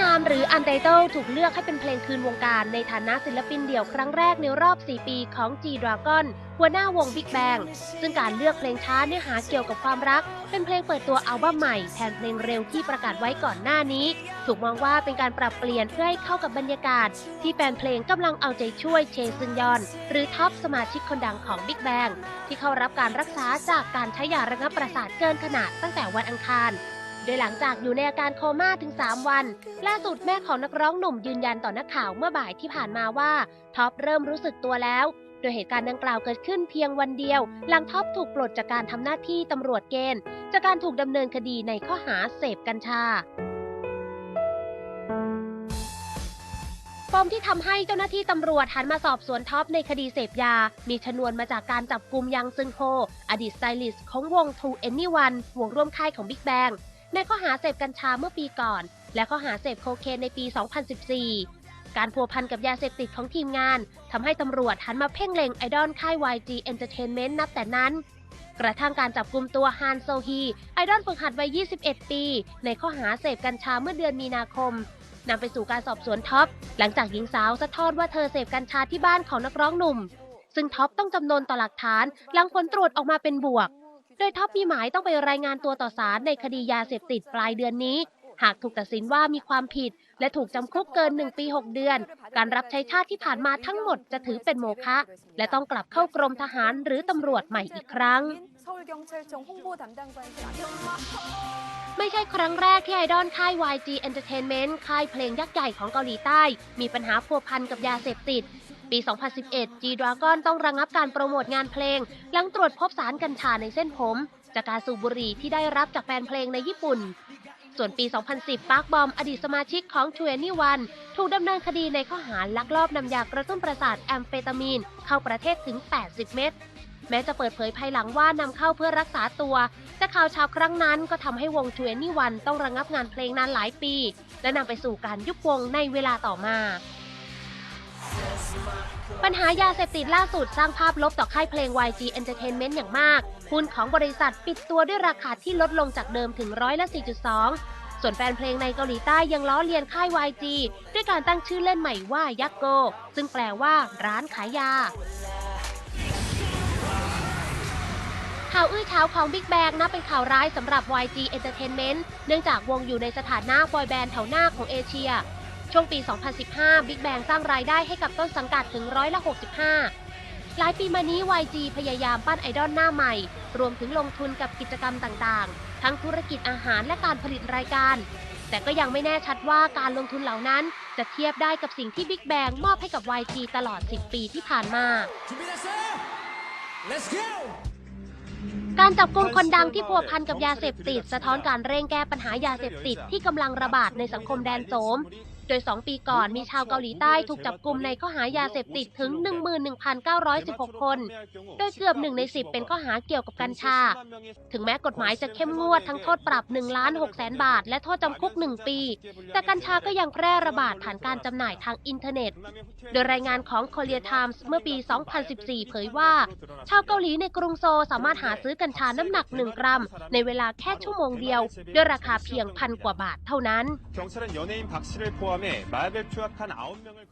นามหรือ Untitled ถูกเลือกให้เป็นเพลงคืนวงการในฐานะศิลปินเดี่ยวครั้งแรกในรอบ 4 ปีของ G-Dragon หัวหน้าวง Big Bang ซึ่งการเลือกเพลงช้าเนื้อหาเกี่ยวกับความรัก เป็นเพลงเปิดตัวอัลบั้มใหม่แทนเพลงเร็วที่ประกาศไว้ก่อนหน้านี้ ถูกมองว่าเป็นการปรับเปลี่ยนเพื่อให้เข้ากับบรรยากาศ ที่แฟนเพลงกำลังเอาใจช่วยเชซึงยอน หรือท็อปสมาชิกคนดังของ Big Bang ที่เข้ารับการรักษาจากการใช้ยาระงับประสาทเกินขนาดตั้งแต่วันอังคาร โดยหลังจากอยู่ในอาการโคม่าถึง 3 วัน ล่าสุดแม่ของนักร้องหนุ่มยืนยันต่อนักข่าวเมื่อบ่ายที่ผ่านมาว่าท็อปเริ่มรู้สึกตัวแล้ว โดยเหตุการณ์ดังกล่าวเกิดขึ้นเพียงวันเดียว หลังท็อปถูกปลดจากการทำหน้าที่ตำรวจเกณฑ์ จากการถูกดำเนินคดีในข้อหาเสพกัญชาปมที่ทำให้เจ้าหน้าที่ตำรวจหันมาสอบสวนท็อปในคดีเสพยา มีชนวนมาจากการจับกลุ่มยังซึงโฮ อดีตสไตลิสต์ของวง True Anyone วงร่วมค่ายของ Big Bang ในข้อหาเสพกัญชาเมื่อปีก่อน และข้อหาเสพโคเคนในปี 2014 การพัวพันกับยาเสพติดของทีมงานทำให้ตำรวจหันมาเพ่งเล็งไอดอลค่าย YG Entertainment นับแต่นั้น กระทั่งการจับกลุ่มตัวฮานโซฮีไอดอลฝึกหัดวัย 21 ปี ในข้อหาเสพกัญชาเมื่อเดือนมีนาคมนำไปสู่การสอบสวนท็อป หลังจากหญิงสาวสะท้อนว่าเธอเสพกัญชาที่บ้านของนักร้องหนุ่ม ซึ่งท็อปต้องจำนนต่อหลักฐานหลังผลตรวจออกมาเป็นบวก โดยท็อปมีหมายต้องไปรายงานตัวต่อศาลในคดียาเสพติดปลายเดือนนี้ หากถูกตัดสินว่ามีความผิด และถูกจำคุกเกิน 1 ปี 6 เดือน การรับใช้ชาติที่ผ่านมาทั้งหมดจะถือเป็นโมฆะและต้องกลับเข้ากรมทหารหรือตำรวจใหม่อีกครั้ง ไม่ใช่ครั้งแรกที่ไอดอลค่าย YG Entertainment ค่ายเพลงยักษ์ใหญ่ของเกาหลีใต้ มีปัญหาพัวพันกับยาเสพติด ปี 2011 G-Dragon ต้องระงับการโปรโมทงานเพลง หลังตรวจพบสารกัญชาในเส้นผม จากการสูบบุหรี่ที่ได้รับจากแฟนเพลงในญี่ปุ่น ส่วนปี 2010 ปาร์คบอม อดีตสมาชิกของช w นี่วันถูกดำเนินคดีในข้อหาลักลอบนำยากระตุ้นประสาทแอมเฟตามีน เข้าประเทศถึง 80 เม็ดแม้จะเปิดเผยภายหลังว่านำเข้าเพื่อรักษาตัว แต่ข่าวชาวครั้งนั้นก็ทำให้วงช w นี่วันต้องระงับงานเพลงนานหลายปี และนำไปสู่การยุบวงในเวลาต่อมา ปัญหายาเสพติดล่าสุดสร้างภาพลบต่อค่ายเพลง YG Entertainment อย่างมาก หุ้นของบริษัทปิดตัวด้วยราคาที่ลดลงจากเดิมถึงร้อยละ 4.2 ส่วนแฟนเพลงในเกาหลีใต้ยังล้อเลียนค่าย YG ด้วยการตั้งชื่อเล่นใหม่ว่ายักโก ซึ่งแปลว่าร้านขายยาข่าวอื้อเช้าของ Big Bang นับเป็นข่าวร้ายสำหรับ YG Entertainment เนื่องจากวงอยู่ในสถานะบอยแบนด์แถวหน้าของเอเชีย ช่วงปี 2015บิ๊กแบงสร้างรายได้ให้กับต้นสังกัดถึงร้อยละ 65 หลายปีมานี้ YG พยายามปั้นไอดอลหน้าใหม่ รวมถึงลงทุนกับกิจกรรมต่างๆ ทั้งธุรกิจอาหารและการผลิตรายการ แต่ก็ยังไม่แน่ชัดว่าการลงทุนเหล่านั้น จะเทียบได้กับสิ่งที่บิ๊กแบงมอบให้กับ YG ตลอด 10 ปีที่ผ่านมาการจับกลุ่มคนดังที่พัวพันกับยาเสพติด สะท้อนการเร่งแก้ปัญหายาเสพติดที่กำลังระบาดในสังคมแดนโสม โดย 2 ปีก่อนมีชาวเกาหลีใต้ถูกจับกลุ่มในข้อหายาเสพติดถึง 11,916 คน โดยเกือบ1ใน 10 เป็นข้อหาเกี่ยวกับกัญชา ถึงแม้กฎหมายจะเข้มงวดทั้งโทษปรับ1ล้าน6แสนบาท และโทษจำคุก 1 ปี แต่กัญชาก็ยังแพร่ระบาดผ่านการจำหน่ายทางอินเทอร์เน็ต โดยรายงานของ Korea Times เมื่อปี 2014 เผยว่า ชาวเกาหลีในกรุงโซลสามารถหาซื้อกัญชาน้ำหนัก 1 กรัม ในเวลาแค่ชั่วโมงเดียว ด้วยราคาเพียงพันกว่าบาทเท่านั้น 포함해 마약을 투약한 9명을